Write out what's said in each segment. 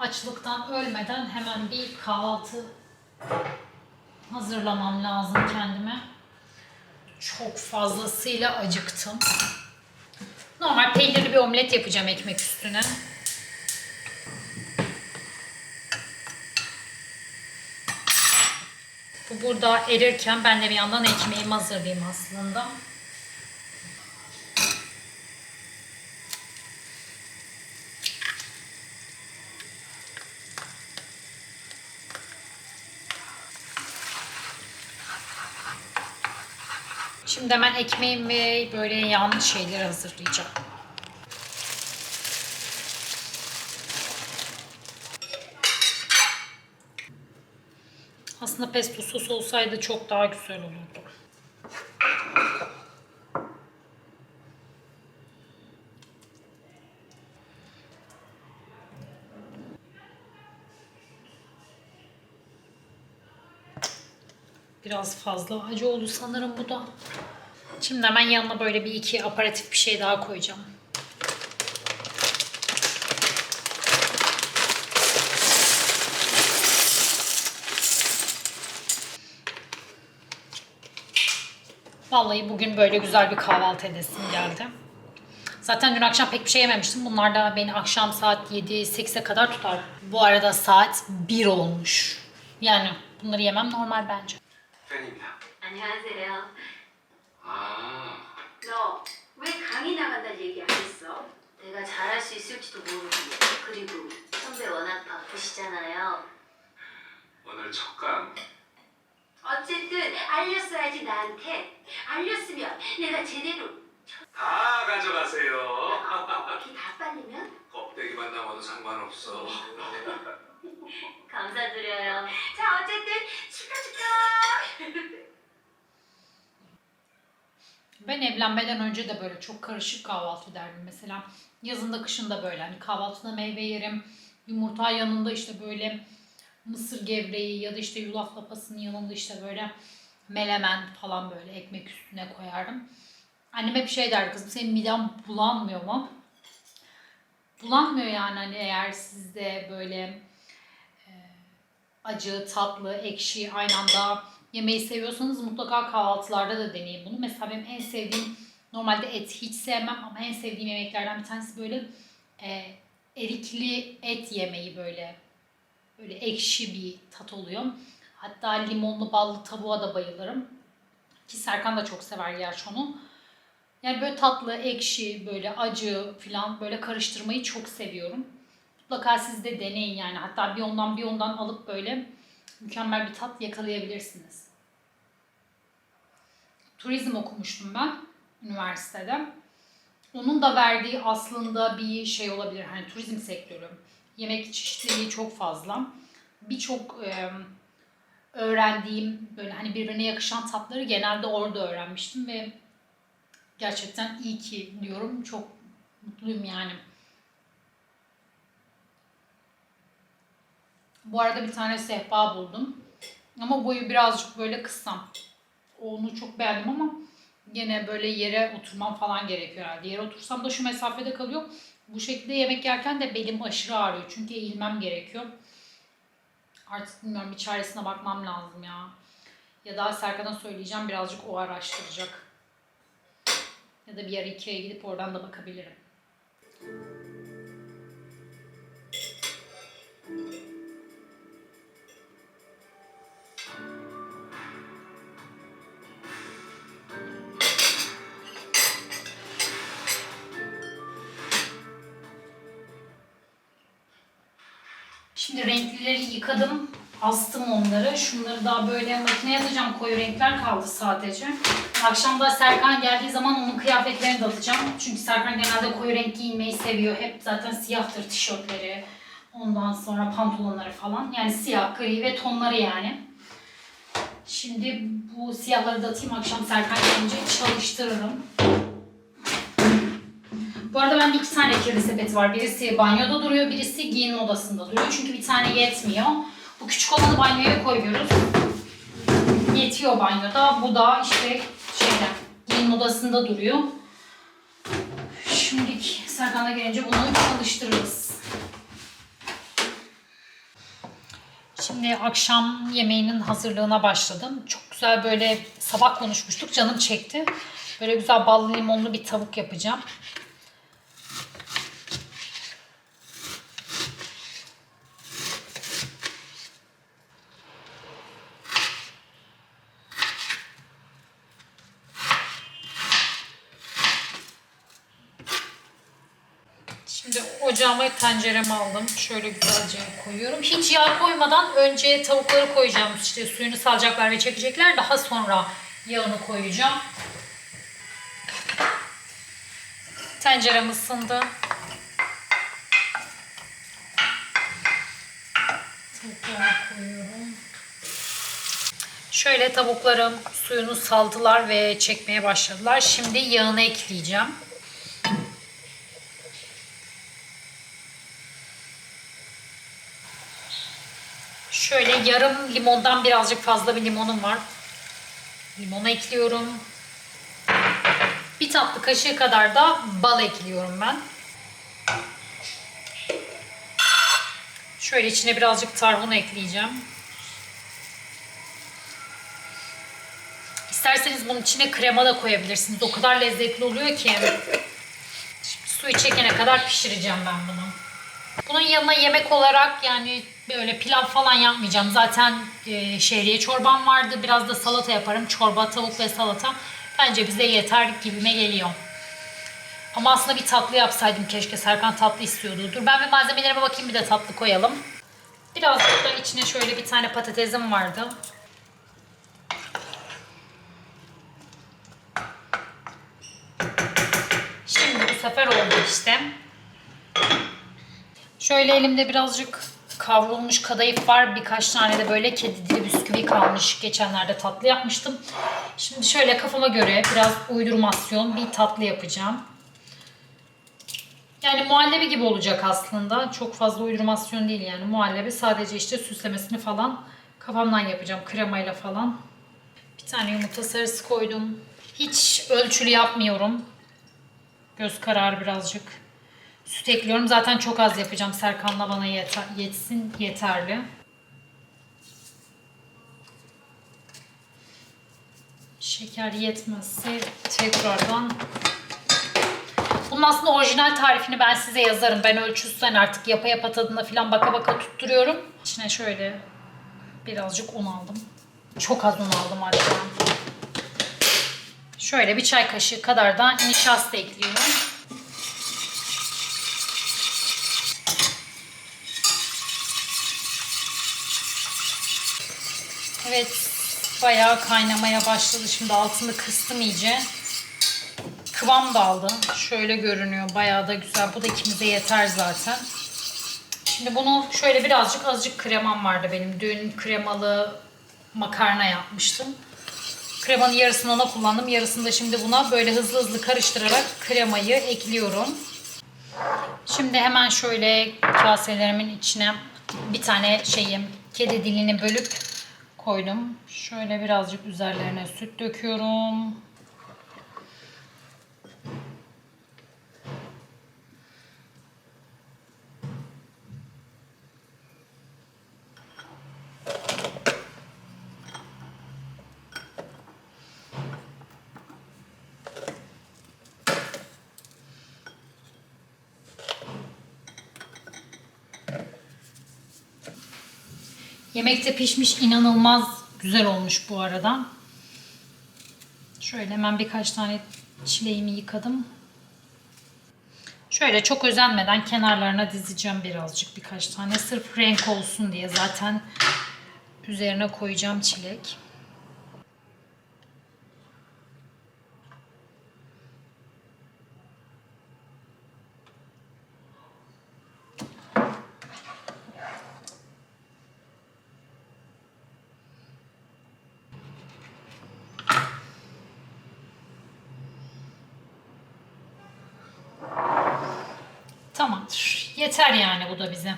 Açlıktan ölmeden hemen bir kahvaltı hazırlamam lazım kendime. Çok fazlasıyla acıktım. Normal peynirli bir omlet yapacağım ekmek üstüne. Bu burada erirken ben de bir yandan ekmeğimi hazırlayayım aslında. Şimdi hemen ekmeğim ve böyle yanlış şeyler hazırlayacağım. Aslında pesto sos olsaydı çok daha güzel olurdu. Biraz fazla acı oldu sanırım bu da. Şimdi hemen yanına böyle bir iki aparatif bir şey daha koyacağım. Vallahi bugün böyle güzel bir kahvaltı edesim geldi. Zaten dün akşam pek bir şey yememiştim. Bunlar da beni akşam saat 7-8'e kadar tutar. Bu arada saat 1 olmuş. Yani bunları yemem normal bence. 팬입니다. 안녕하세요. 아, 너 왜 강의 나간다는 얘기 안 했어? 내가 잘할 수 있을지도 모르고 그리고 선배 워낙 바쁘시잖아요. 오늘 첫강 어쨌든 알렸어야지 나한테. 알렸으면 내가 제대로 다 가져가세요. 비다 빨리면 껍데기만 남아도 상관없어. 감사드려요. 자 어쨌든 축하 축하. Ben evlenmeden önce de böyle çok karışık kahvaltı ederdim. Mesela yazında kışında böyle hani kahvaltıda meyve yerim. Yumurta yanında işte böyle mısır gevreği ya da işte yulaf lapasının yanında işte böyle melemen falan böyle ekmek üstüne koyardım. Anneme bir şey derdi kızım senin miden bulanmıyor mu? Bulanmıyor yani hani eğer sizde böyle acı, tatlı, ekşi aynı anda yemeği seviyorsanız mutlaka kahvaltılarda da deneyin bunu. Mesela benim en sevdiğim normalde et hiç sevmem ama en sevdiğim yemeklerden bir tanesi böyle e, erikli et yemeği böyle böyle ekşi bir tat oluyor. Hatta limonlu ballı tavuğa da bayılırım. Ki Serkan da çok sever gerçi onu. Yani böyle tatlı, ekşi, böyle acı falan böyle karıştırmayı çok seviyorum. Mutlaka siz de deneyin yani. Hatta bir ondan bir ondan alıp böyle mükemmel bir tat yakalayabilirsiniz. Turizm okumuştum ben üniversitede. Onun da verdiği aslında bir şey olabilir. Hani turizm sektörü. Yemek çeşitliliği çok fazla. Birçok e, öğrendiğim böyle hani birbirine yakışan tatları genelde orada öğrenmiştim ve gerçekten iyi ki diyorum. Çok mutluyum yani. Bu arada bir tane sehpa buldum. Ama boyu birazcık böyle kısa. Onu çok beğendim ama gene böyle yere oturmam falan gerekiyor herhalde. Yere otursam da şu mesafede kalıyor. Bu şekilde yemek yerken de belim aşırı ağrıyor. Çünkü eğilmem gerekiyor. Artık bilmiyorum bir çaresine bakmam lazım ya. Ya da Serkan'a söyleyeceğim birazcık o araştıracak. Ya da bir ara Ikea'ya gidip oradan da bakabilirim. Şimdi renklileri yıkadım. Astım onları. Şunları daha böyle makineye atacağım. Koyu renkler kaldı sadece. Akşam da Serkan geldiği zaman onun kıyafetlerini de atacağım. Çünkü Serkan genelde koyu renk giyinmeyi seviyor. Hep zaten siyahtır tişörtleri. Ondan sonra pantolonları falan. Yani siyah, gri ve tonları yani. Şimdi bu siyahları da atayım. Akşam Serkan gelince çalıştırırım. Bu arada bende iki tane kirli sepet var. Birisi banyoda duruyor, birisi giyinme odasında duruyor. Çünkü bir tane yetmiyor. Bu küçük olanı banyoya koyuyoruz. Yetiyor banyoda. Bu da işte şeyde giyinme odasında duruyor. Şimdi Serkan'a gelince bunu çalıştırırız. Şimdi akşam yemeğinin hazırlığına başladım. Çok güzel böyle sabah konuşmuştuk. Canım çekti. Böyle güzel ballı limonlu bir tavuk yapacağım. Şimdi ocağıma tenceremi aldım. Şöyle güzelce koyuyorum. Hiç yağ koymadan önce tavukları koyacağım. İşte suyunu salacaklar ve çekecekler. Daha sonra yağını koyacağım. Tencerem ısındı. Tavukları koyuyorum. Şöyle tavuklarım suyunu saldılar ve çekmeye başladılar. Şimdi yağını ekleyeceğim. Şöyle yarım limondan birazcık fazla bir limonum var. Limonu ekliyorum. Bir tatlı kaşığı kadar da bal ekliyorum ben. Şöyle içine birazcık tarhun ekleyeceğim. İsterseniz bunun içine krema da koyabilirsiniz. O kadar lezzetli oluyor ki. Şimdi suyu çekene kadar pişireceğim ben bunu. Bunun yanına yemek olarak yani böyle pilav falan yapmayacağım. Zaten e, şehriye çorbam vardı. Biraz da salata yaparım. Çorba, tavuk ve salata. Bence bize yeter gibime geliyor. Ama aslında bir tatlı yapsaydım keşke. Serkan tatlı istiyordu. Dur ben bir malzemelerime bakayım bir de tatlı koyalım. Birazcık da içine şöyle bir tane patatesim vardı. Şimdi bu sefer oldu işte. Şöyle elimde birazcık kavrulmuş kadayıf var. Birkaç tane de böyle kedi dili bisküvi kalmış. Geçenlerde tatlı yapmıştım. Şimdi şöyle kafama göre biraz uydurmasyon bir tatlı yapacağım. Yani muhallebi gibi olacak aslında. Çok fazla uydurmasyon değil yani. Muhallebi sadece işte süslemesini falan kafamdan yapacağım. Kremayla falan. Bir tane yumurta sarısı koydum. Hiç ölçülü yapmıyorum. Göz kararı birazcık. Süt ekliyorum. Zaten çok az yapacağım. Serkan'la bana yeter, yetsin yeterli. Şeker yetmezse tekrardan bunun aslında orijinal tarifini ben size yazarım. Ben ölçüsüden hani artık yapa yapa tadına falan baka baka tutturuyorum. İçine şöyle birazcık un aldım. Çok az un aldım hatta. Şöyle bir çay kaşığı kadar da nişasta ekliyorum. Evet, bayağı kaynamaya başladı. Şimdi altını kıstım iyice. Kıvam da aldı. Şöyle görünüyor. Bayağı da güzel. Bu da ikimize yeter zaten. Şimdi bunu şöyle birazcık azıcık kremam vardı benim. Dün kremalı makarna yapmıştım. Kremanın yarısını ona kullandım. Yarısını da şimdi buna böyle hızlı hızlı karıştırarak kremayı ekliyorum. Şimdi hemen şöyle kaselerimin içine bir tane şeyim kedi dilini bölüp koydum. Şöyle birazcık üzerlerine süt döküyorum. Yemek de pişmiş inanılmaz güzel olmuş bu arada. Şöyle hemen birkaç tane çileğimi yıkadım. Şöyle çok özenmeden kenarlarına dizeceğim birazcık birkaç tane. Sırf renk olsun diye zaten üzerine koyacağım çilek. Tamamdır. Yeter yani bu da bize.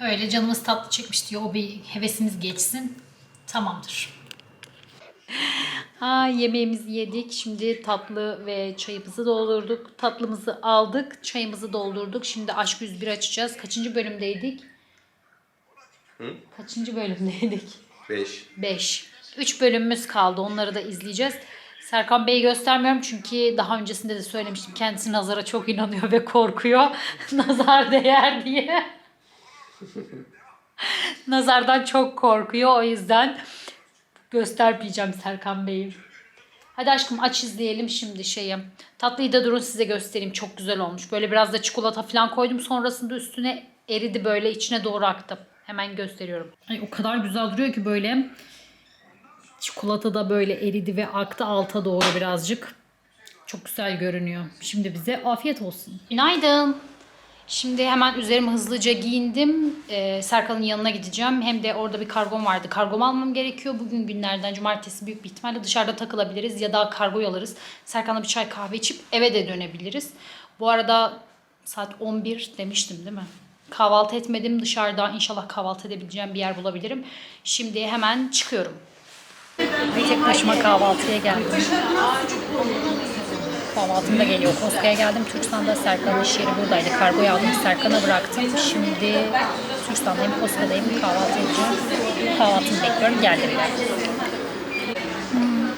Öyle canımız tatlı çekmiş diye o bir hevesimiz geçsin. Tamamdır. Ha, yemeğimizi yedik. Şimdi tatlı ve çayımızı doldurduk. Tatlımızı aldık. Çayımızı doldurduk. Şimdi Aşk 101 açacağız. Kaçıncı bölümdeydik? Kaçıncı bölümdeydik? 5. 5. 3 bölümümüz kaldı. Onları da izleyeceğiz. Serkan Bey'i göstermiyorum çünkü daha öncesinde de söylemiştim. Kendisi nazara çok inanıyor ve korkuyor. Nazar değer diye. Nazardan çok korkuyor. O yüzden göstermeyeceğim Serkan Bey'i. Hadi aşkım aç izleyelim şimdi şeyi. Tatlıyı da durun size göstereyim. Çok güzel olmuş. Böyle biraz da çikolata falan koydum. Sonrasında üstüne eridi böyle içine doğru aktı. Hemen gösteriyorum. Ay, o kadar güzel duruyor ki böyle. Çikolata da böyle eridi ve aktı alta doğru birazcık. Çok güzel görünüyor. Şimdi bize afiyet olsun. Günaydın. Şimdi hemen üzerime hızlıca giyindim. Ee, Serkan'ın yanına gideceğim. Hem de orada bir kargom vardı. Kargomu almam gerekiyor. Bugün günlerden cumartesi büyük bir ihtimalle dışarıda takılabiliriz ya da kargo alırız. Serkan'la bir çay kahve içip eve de dönebiliriz. Bu arada saat 11 demiştim değil mi? Kahvaltı etmedim dışarıda. İnşallah kahvaltı edebileceğim bir yer bulabilirim. Şimdi hemen çıkıyorum. Ve tek başıma kahvaltıya geldim. Kahvaltım da geliyor. Koska'ya geldim. Türkistan'da Serkan'ın iş yeri buradaydı. Kargoyu aldım. Serkan'a bıraktım. Şimdi Türkistan'dayım. Koska'dayım. Kahvaltı edeceğim. Kahvaltımı bekliyorum. Geldim. Hmm.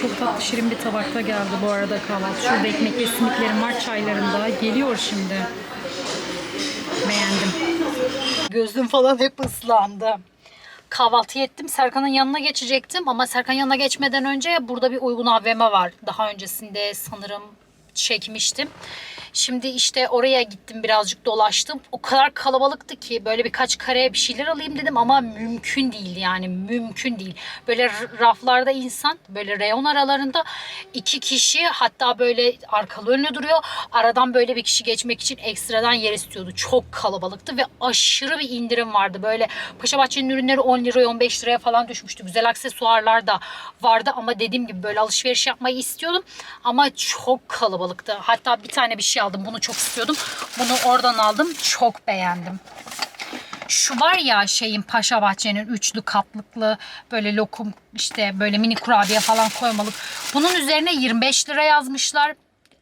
Çok tatlı şirin bir tabakta geldi bu arada kahvaltı. Şurada ekmek ve simitlerim var çaylarında. Geliyor şimdi. Beğendim. Gözüm falan hep ıslandı. Kahvaltı ettim. Serkan'ın yanına geçecektim ama Serkan'ın yanına geçmeden önce burada bir uygun AVM var. Daha öncesinde sanırım çekmiştim. Şimdi işte oraya gittim birazcık dolaştım. O kadar kalabalıktı ki böyle birkaç kareye bir şeyler alayım dedim ama mümkün değil yani mümkün değil. Böyle raflarda insan böyle reyon aralarında iki kişi hatta böyle arkalı önlü duruyor. Aradan böyle bir kişi geçmek için ekstradan yer istiyordu. Çok kalabalıktı ve aşırı bir indirim vardı. Böyle Paşabahçe'nin ürünleri 10 liraya 15 liraya falan düşmüştü. Güzel aksesuarlar da vardı ama dediğim gibi böyle alışveriş yapmayı istiyordum. Ama çok kalabalıktı. Hatta bir tane bir şey aldım. Bunu çok istiyordum. Bunu oradan aldım. Çok beğendim. Şu var ya şeyin Paşa Bahçe'nin üçlü katlıklı böyle lokum işte böyle mini kurabiye falan koymalık. Bunun üzerine 25 lira yazmışlar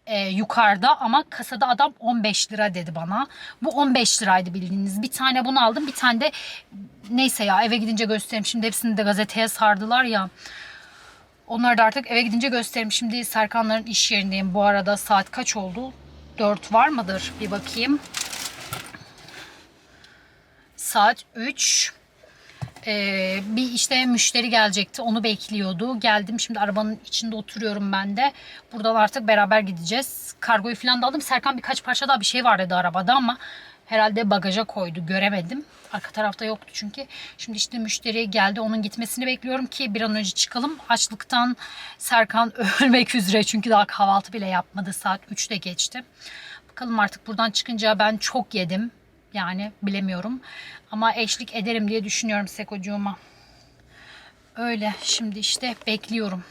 e, yukarıda ama kasada adam 15 lira dedi bana. Bu 15 liraydı bildiğiniz. Bir tane bunu aldım bir tane de neyse ya eve gidince göstereyim. Şimdi hepsini de gazeteye sardılar ya. Onları da artık eve gidince gösteririm. Şimdi Serkanların iş yerindeyim. Bu arada saat kaç oldu? 4 var mıdır? Bir bakayım. Saat 3. Ee, bir işte müşteri gelecekti. Onu bekliyordu. Geldim şimdi arabanın içinde oturuyorum ben de. Buradan artık beraber gideceğiz. Kargoyu falan da aldım. Serkan birkaç parça daha bir şey var dedi arabada ama herhalde bagaja koydu. Göremedim. Arka tarafta yoktu çünkü. Şimdi işte müşteri geldi. Onun gitmesini bekliyorum ki bir an önce çıkalım. Açlıktan Serkan ölmek üzere. Çünkü daha kahvaltı bile yapmadı. Saat 3'te geçti. Bakalım artık buradan çıkınca ben çok yedim. Yani bilemiyorum. Ama eşlik ederim diye düşünüyorum Sekocuğuma. Öyle. Şimdi işte bekliyorum.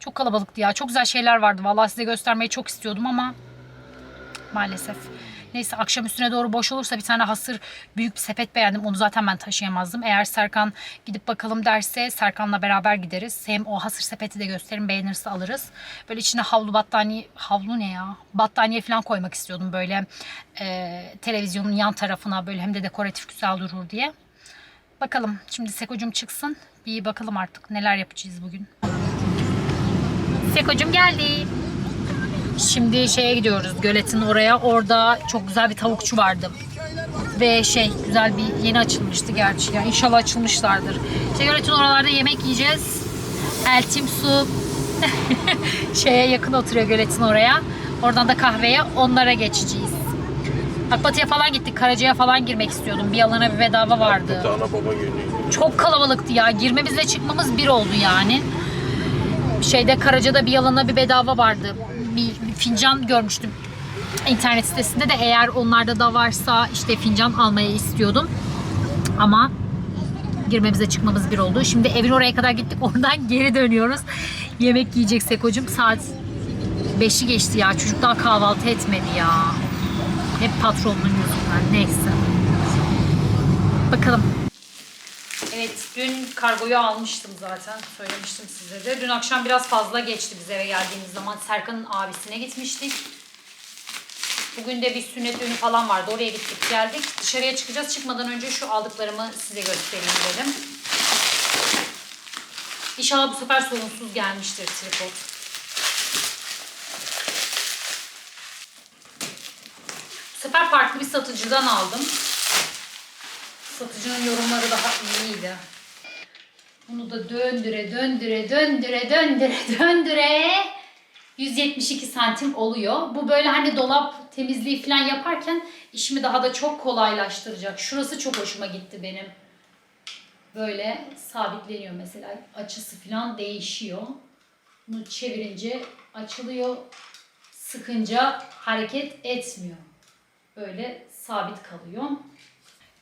Çok kalabalıktı ya. Çok güzel şeyler vardı. Vallahi size göstermeyi çok istiyordum ama maalesef. Neyse akşam üstüne doğru boş olursa bir tane hasır büyük bir sepet beğendim. Onu zaten ben taşıyamazdım. Eğer Serkan gidip bakalım derse Serkan'la beraber gideriz. Hem o hasır sepeti de gösterin beğenirse alırız. Böyle içine havlu battaniye, havlu ne ya? Battaniye falan koymak istiyordum böyle e, televizyonun yan tarafına böyle hem de dekoratif güzel durur diye. Bakalım şimdi Seko'cum çıksın. Bir bakalım artık neler yapacağız bugün. Seko'cum geldi. Şimdi şeye gidiyoruz göletin oraya. Orada çok güzel bir tavukçu vardı. Ve şey güzel bir yeni açılmıştı gerçi. Ya inşallah açılmışlardır. İşte göletin oralarda yemek yiyeceğiz. Eltim su şeye yakın oturuyor göletin oraya. Oradan da kahveye onlara geçeceğiz. Akbatı'ya falan gittik. Karaca'ya falan girmek istiyordum. Bir alana bir bedava vardı. Ana baba günü. Çok kalabalıktı ya. Girmemizle çıkmamız bir oldu yani. Şeyde Karaca'da bir yalana bir bedava vardı. Fincan görmüştüm internet sitesinde de eğer onlarda da varsa işte fincan almayı istiyordum. Ama girmemize çıkmamız bir oldu. Şimdi evin oraya kadar gittik. Oradan geri dönüyoruz. Yemek yiyecek Seko'cum. Saat 5'i geçti ya. Çocuk daha kahvaltı etmedi ya. Hep patronun yüzünden. Neyse. Bakalım. Evet dün kargoyu almıştım zaten. Söylemiştim size de. Dün akşam biraz fazla geçti biz eve geldiğimiz zaman. Serkan'ın abisine gitmiştik. Bugün de bir sünnet düğünü falan vardı. Oraya gittik geldik. Dışarıya çıkacağız. Çıkmadan önce şu aldıklarımı size göstereyim dedim. İnşallah bu sefer sorunsuz gelmiştir tripod. Bu sefer farklı bir satıcıdan aldım. Satıcının yorumları daha iyiydi. Bunu da döndüre döndüre döndüre döndüre döndüre 172 santim oluyor. Bu böyle hani dolap temizliği falan yaparken işimi daha da çok kolaylaştıracak. Şurası çok hoşuma gitti benim. Böyle sabitleniyor mesela. Açısı falan değişiyor. Bunu çevirince açılıyor. Sıkınca hareket etmiyor. Böyle sabit kalıyor.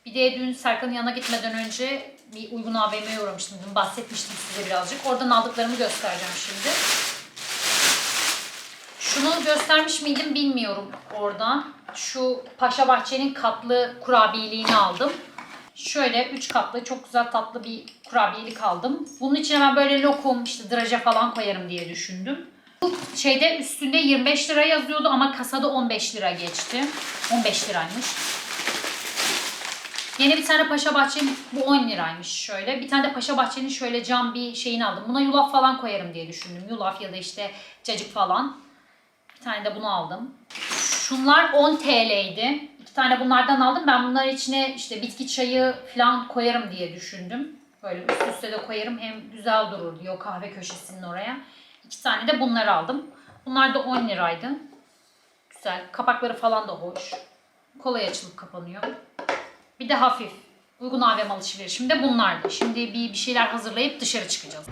Bir de dün Serkan'ın yanına gitmeden önce bir uygun AVM'ye uğramıştım. Dün bahsetmiştim size birazcık. Oradan aldıklarımı göstereceğim şimdi. Şunu göstermiş miydim bilmiyorum oradan. Şu Paşa Bahçe'nin katlı kurabiyeliğini aldım. Şöyle 3 katlı çok güzel tatlı bir kurabiyelik aldım. Bunun içine ben böyle lokum, işte draje falan koyarım diye düşündüm. Bu şeyde üstünde 25 lira yazıyordu ama kasada 15 lira geçti. 15 liraymış. Yeni bir tane Paşa Bahçe'nin bu 10 liraymış şöyle. Bir tane de Paşa Bahçe'nin şöyle cam bir şeyini aldım. Buna yulaf falan koyarım diye düşündüm. Yulaf ya da işte cacık falan. Bir tane de bunu aldım. Şunlar 10 TL'ydi. İki tane bunlardan aldım. Ben bunların içine işte bitki çayı falan koyarım diye düşündüm. Böyle üst üste de koyarım. Hem güzel durur diyor kahve köşesinin oraya. İki tane de bunları aldım. Bunlar da 10 liraydı. Güzel. Kapakları falan da hoş. Kolay açılıp kapanıyor. Bir de hafif. Uygun AVM alışverişim de bunlardı. Şimdi bir, bir şeyler hazırlayıp dışarı çıkacağız.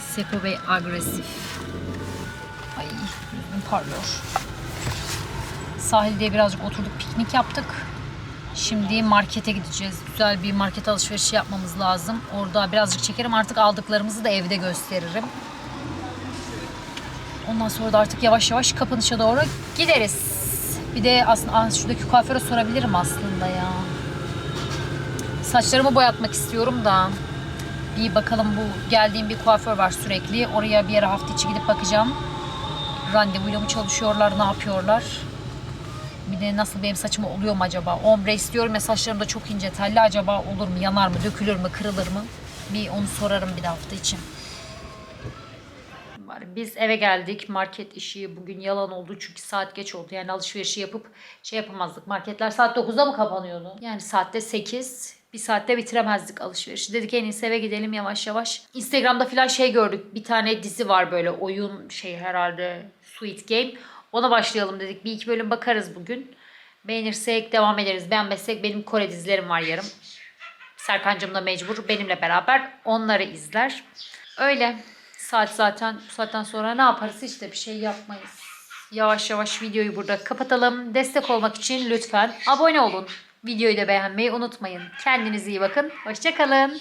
Seko Bey agresif. Ay parlıyor. Sahilde birazcık oturduk piknik yaptık. Şimdi markete gideceğiz. Güzel bir market alışverişi yapmamız lazım. Orada birazcık çekerim. Artık aldıklarımızı da evde gösteririm. Ondan sonra da artık yavaş yavaş kapanışa doğru gideriz. Bir de aslında ah, şuradaki kuaföre sorabilirim aslında ya. Saçlarımı boyatmak istiyorum da. Bir bakalım bu geldiğim bir kuaför var sürekli. Oraya bir yere hafta içi gidip bakacağım. Randevuyla mı çalışıyorlar, ne yapıyorlar? Bir de nasıl benim saçıma oluyor mu acaba? Ombre istiyorum ya saçlarım da çok ince telli. Acaba olur mu, yanar mı, dökülür mü, kırılır mı? Bir onu sorarım bir de hafta için. Biz eve geldik. Market işi bugün yalan oldu çünkü saat geç oldu. Yani alışverişi yapıp şey yapamazdık. Marketler saat 9'da mı kapanıyordu? Yani saatte 8. Bir saatte bitiremezdik alışverişi. Dedik en iyisi eve gidelim yavaş yavaş. Instagram'da falan şey gördük. Bir tane dizi var böyle oyun şey herhalde Sweet Game. Ona başlayalım dedik. Bir iki bölüm bakarız bugün. Beğenirsek devam ederiz. Beğenmezsek benim Kore dizilerim var yarım. Serkan'cığım da mecbur benimle beraber onları izler. Öyle. Saat zaten bu saatten sonra ne yaparız işte bir şey yapmayız. Yavaş yavaş videoyu burada kapatalım. Destek olmak için lütfen abone olun. Videoyu da beğenmeyi unutmayın. Kendinize iyi bakın. Hoşçakalın.